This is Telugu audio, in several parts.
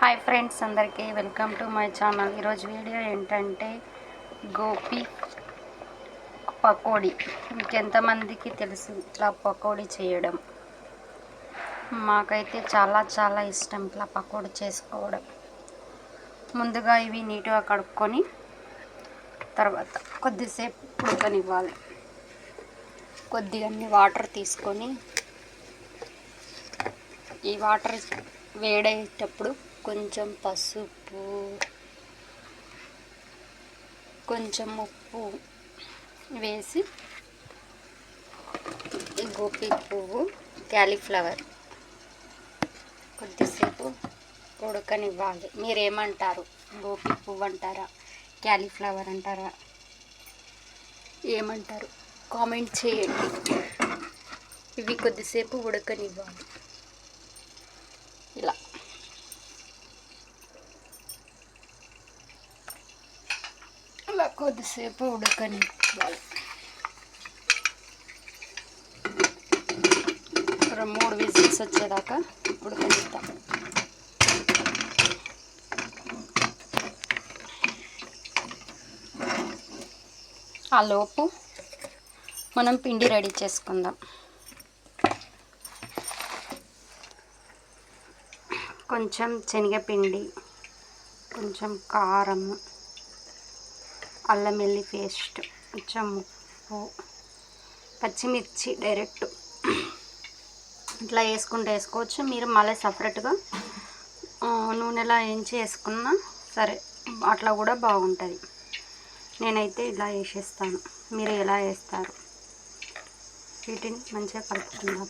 హాయ్ ఫ్రెండ్స్ అందరికీ వెల్కమ్ టు మై ఛానల్. ఈరోజు వీడియో ఏంటంటే గోపి పకోడీ. ఇంకెంతమందికి తెలుసు ఇట్లా పకోడీ చేయడం? మాకైతే చాలా చాలా ఇష్టం ఇట్లా పకోడీ చేసుకోవడం. ముందుగా ఇవి నీట్గా కడుక్కొని తర్వాత కొద్దిసేపు ఉడకనివ్వాలి. కొద్దిగా వాటర్ తీసుకొని ఈ వాటర్ వేడేటప్పుడు కొంచెం పసుపు కొంచెం ఉప్పు వేసి గోపి పువ్వు క్యాలీఫ్లవర్ కొద్దిసేపు ఉడకనివ్వాలి. మీరేమంటారు? గోపి పువ్వు అంటారా? క్యాలీఫ్లవర్ అంటారా? ఏమంటారు? కామెంట్ చేయండి. ఇవి కొద్దిసేపు ఉడకనివ్వాలి. ఇలా అలా కొద్దిసేపు ఉడకనివ్వాలి. మూడు విజిల్స్ వచ్చేదాకా ఉడకనిస్తాం. ఆ లోపు మనం పిండి రెడీ చేసుకుందాం. కొంచెం శనగపిండి కొంచెం కారం అల్లం వెల్లి పేస్ట్ కొంచెం ఉప్పు పచ్చిమిర్చి డైరెక్ట్. ఇట్లా వేసుకుంటే వేసుకోవచ్చు. మీరు మళ్ళీ సపరేట్గా నూనెలా వేయించి వేసుకున్నా సరే అట్లా కూడా బాగుంటుంది. నేనైతే ఇలా వేసేస్తాను. మీరు ఎలా వేస్తారు? వీటిని మంచిగా కలుపుకుందాం.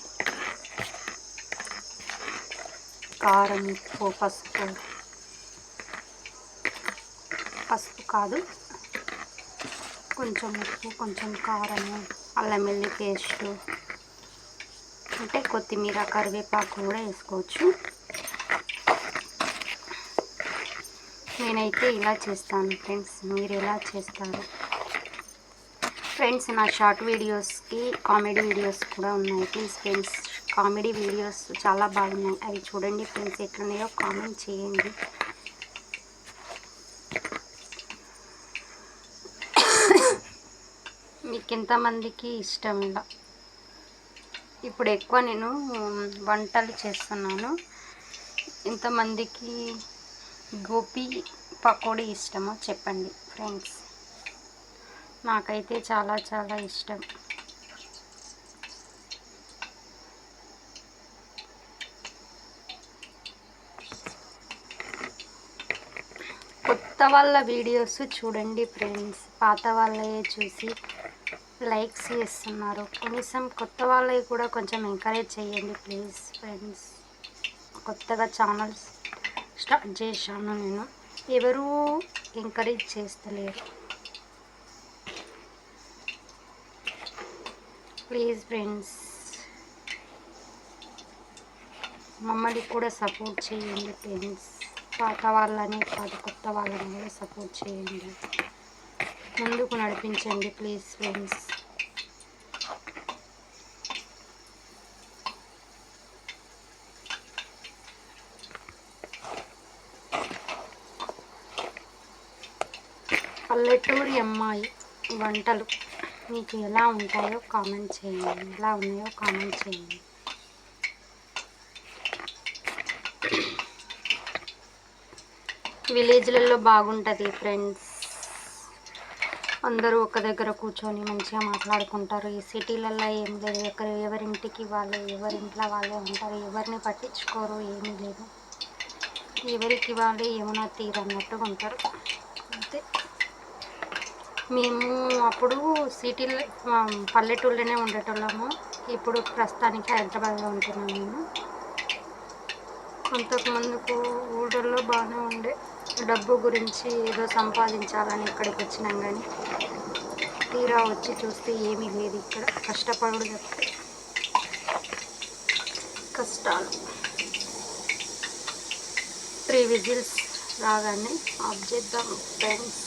కారం ఉప్పు పసుపు. పసుపు కాదు కొంచెం ఉప్పు కొంచెం కారము అల్లం వెల్లి పేస్ట్ అంటే కొత్తిమీర కరివేపాకు కూడా వేసుకోవచ్చు. నేనైతే ఇలా చేస్తాను ఫ్రెండ్స్. మీరు ఎలా చేస్తారు? ఫ్రెండ్స్ నా షార్ట్ వీడియోస్కి కామెడీ వీడియోస్ కూడా ఉన్నాయి ప్లీజ్ ఫ్రెండ్స్. కామెడీ వీడియోస్ చాలా బాగున్నాయి. అవి చూడండి ఫ్రెండ్స్ ఎట్లున్నాయో కామెంట్ చేయండి. ఎంతమందికి ఇష్టం ఇలా ఇప్పుడు ఎక్కువ నేను వంటలు చేస్తున్నాను. ఎంతమందికి గోపి పకోడీ ఇష్టమో చెప్పండి ఫ్రెండ్స్. నాకైతే చాలా చాలా ఇష్టం. కొత్త వాళ్ళ వీడియోస్ చూడండి ఫ్రెండ్స్. పాత వాళ్ళే చూసి లైక్స్ చేస్తున్నారు. కనీసం కొత్త వాళ్ళకి కూడా కొంచెం ఎంకరేజ్ చేయండి ప్లీజ్ ఫ్రెండ్స్ కొత్తగా ఛానల్స్ స్టార్ట్ చేశాను నేను. ఎవరూ ఎంకరేజ్ చేస్తలేరు. ప్లీజ్ ఫ్రెండ్స్ మమ్మల్ని కూడా సపోర్ట్ చేయండి ఫ్రెండ్స్ పాత వాళ్ళని కాదు కొత్త వాళ్ళని కూడా సపోర్ట్ చేయండి. ముందుకు నడిపించండి ప్లీజ్ ఫ్రెండ్స్ పల్లెటూరి అమ్మాయి వంటలు మీకు ఎలా ఉంటాయో కామెంట్ చేయండి. ఎలా ఉన్నాయో కామెంట్ చేయండి. విలేజ్లలో బాగుంటుంది ఫ్రెండ్స్. అందరూ ఒక దగ్గర కూర్చొని మంచిగా మాట్లాడుకుంటారు. ఈ సిటీలలో ఏం లేదు. ఎక్కడ ఎవరింటికి వాళ్ళు ఎవరింట్లో వాళ్ళే ఉంటారు. ఎవరిని పట్టించుకోరు ఏమీ లేదు. ఎవరికి వాళ్ళే ఏమైనా తీరన్నట్టుగా ఉంటారు. అంతే. మేము అప్పుడు సిటీలో పల్లెటూళ్ళనే ఉండేటోళ్ళము. ఇప్పుడు ప్రస్తుతానికి హైదరాబాద్లో ఉంటున్నాం మేము. అంతకుముందుకు ఊళ్ళల్లో బాగానే ఉండే డబ్బు గురించి ఏదో సంపాదించాలని ఇక్కడికి వచ్చినాం కానీ తీరా వచ్చి చూస్తే ఏమీ లేదు ఇక్కడ. కష్టపడు చెప్తే కష్టాలు. త్రీ విజిల్స్ రాగానే ఆఫ్ చేద్దాం ఫ్రెండ్స్.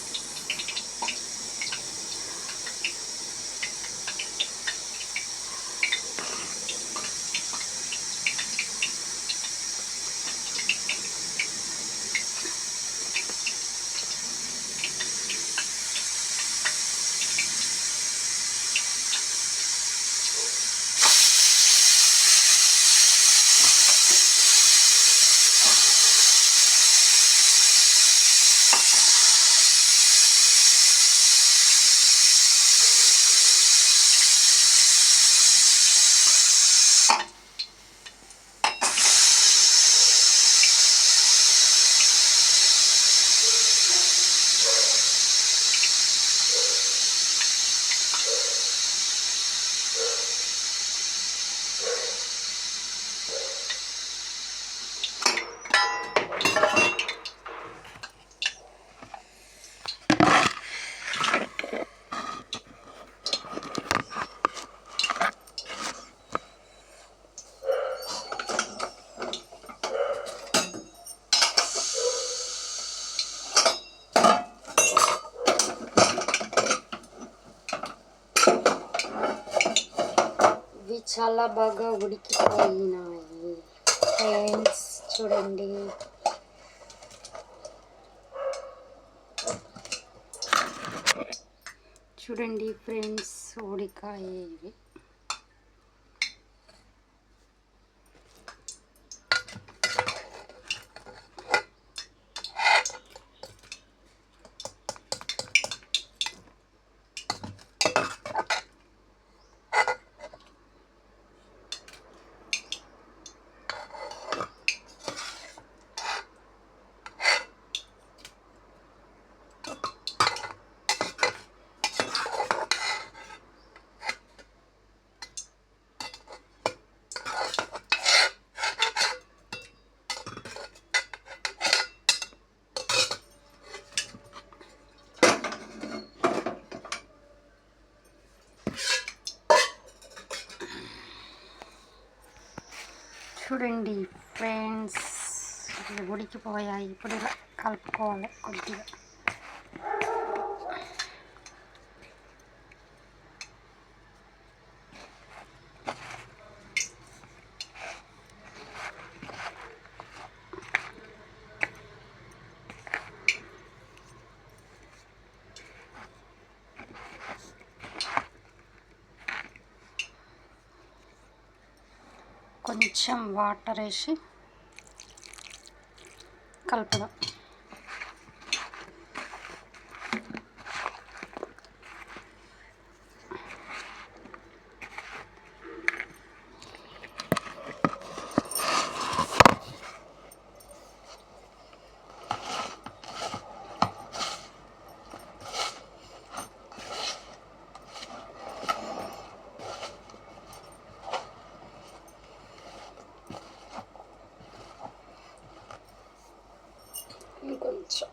చాలా బాగా ఉడికిపోయినాయి. ఫ్రెండ్స్ చూడండి. చూడండి ఫ్రెండ్స్ ఉడికాయి. చూడండి ఫ్రెండ్స్ ఇట్లా ఉడికిపోయాయి ఇప్పుడు ఇలా కలుపుకోవాలి కొద్దిగా. కొంచెం వాటర్ వేసి కలపడం. ఇంకొంచెం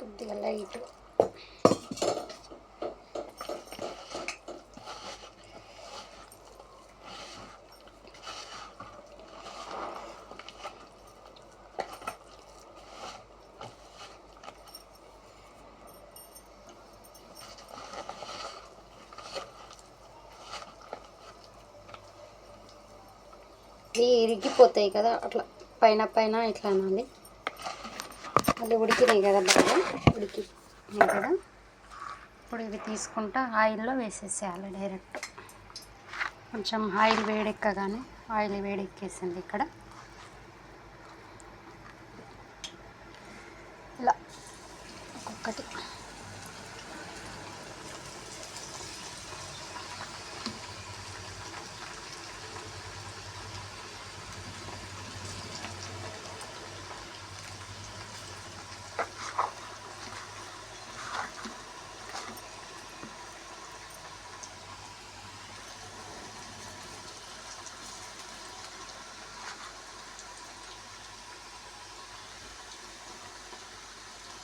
కొద్దిగా లైట్. ఇరిగిపోతాయి కదా అట్లా. పైన పైన ఇట్లా అనాలి. మళ్ళీ ఉడికినాయి కదా బాగా. ఉడికినాయి కదా. ఇప్పుడు ఇవి తీసుకుంటా ఆయిల్లో వేసేసేయాలి డైరెక్ట్. కొంచెం ఆయిల్ వేడెక్కగానే ఆయిల్ వేడెక్కేసింది ఇక్కడ ఇలా ఒక్కొక్కటి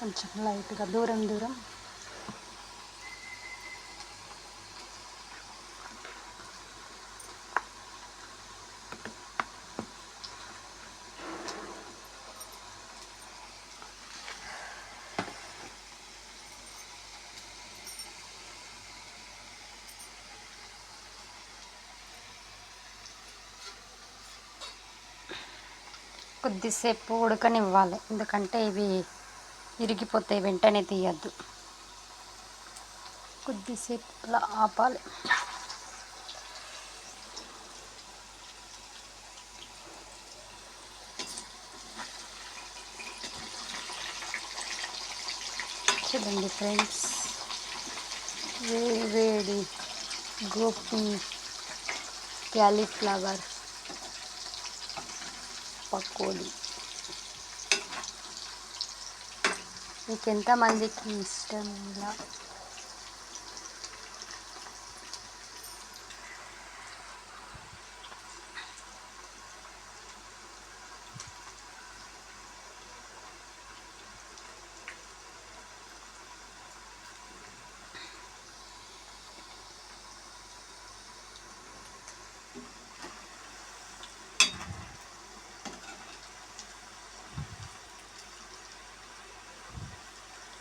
కొంచెం లైట్గా దూరం దూరం. కొద్దిసేపు ఉడకనివ్వాలి. ఎందుకంటే ఇవి ఇరిగిపోతాయి వెంటనే తీయద్దు. కొద్దిసేపు అలా ఆపాలి. చూడండి ఫ్రెండ్స్ వేడి వేడి గోపి క్యాలీఫ్లవర్ పకోడీ. మీకు ఎంతమందికి ఇష్టం ఇలా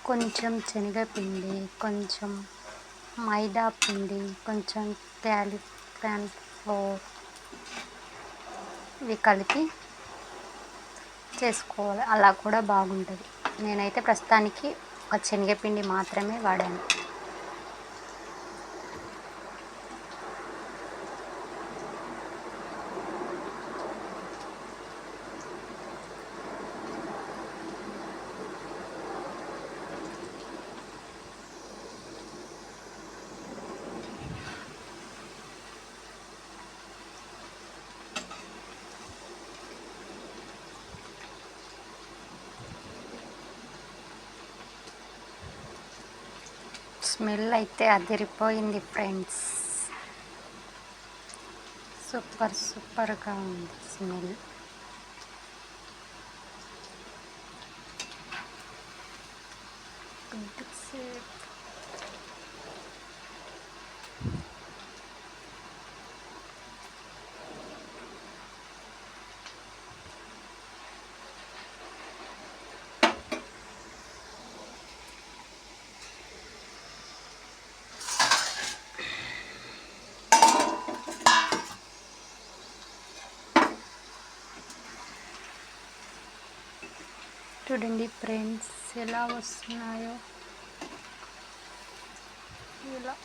కొంచెం శనగపిండి కొంచెం మైదా పిండి కొంచెం త్యాలి ప్యాన్ ఫ్లోర్ ఇవి కలిపి చేసుకోవాలి. అలా కూడా బాగుంటుంది. నేనైతే ప్రస్తుతానికి ఒక శనగపిండి మాత్రమే వాడాను. స్మెల్ అయితే అదిరిపోయింది ఫ్రెండ్స్ సూపర్ సూపర్గా ఉంది స్మెల్ కొద్దిసేపు చూడండి ఫ్రెండ్స్ ఎలా వస్తున్నాయో ఇలా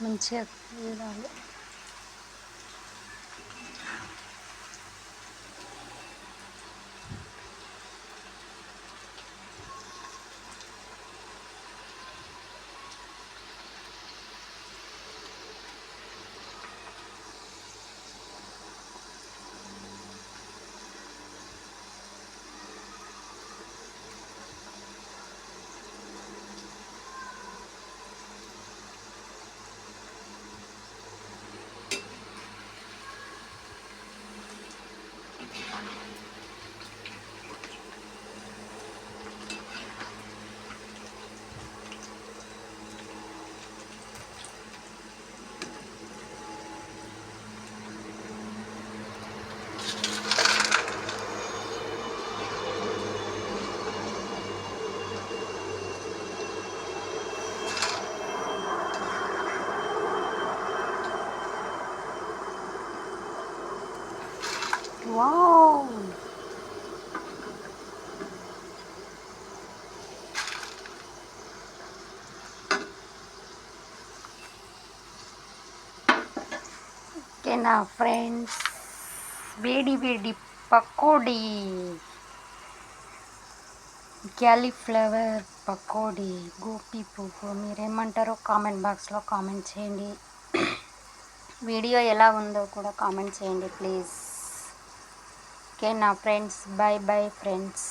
మంచిగా చూడాలి ఓకేనా ఫ్రెండ్స్. వేడి వేడి పకోడీ. క్యాలీఫ్లవర్ పకోడీ. గోపి పువ్వు. మీరేమంటారో కామెంట్ బాక్స్లో కామెంట్ చేయండి. వీడియో ఎలా ఉందో కూడా కామెంట్ చేయండి ప్లీజ్. ఓకే నా ఫ్రెండ్స్. Bye bye friends.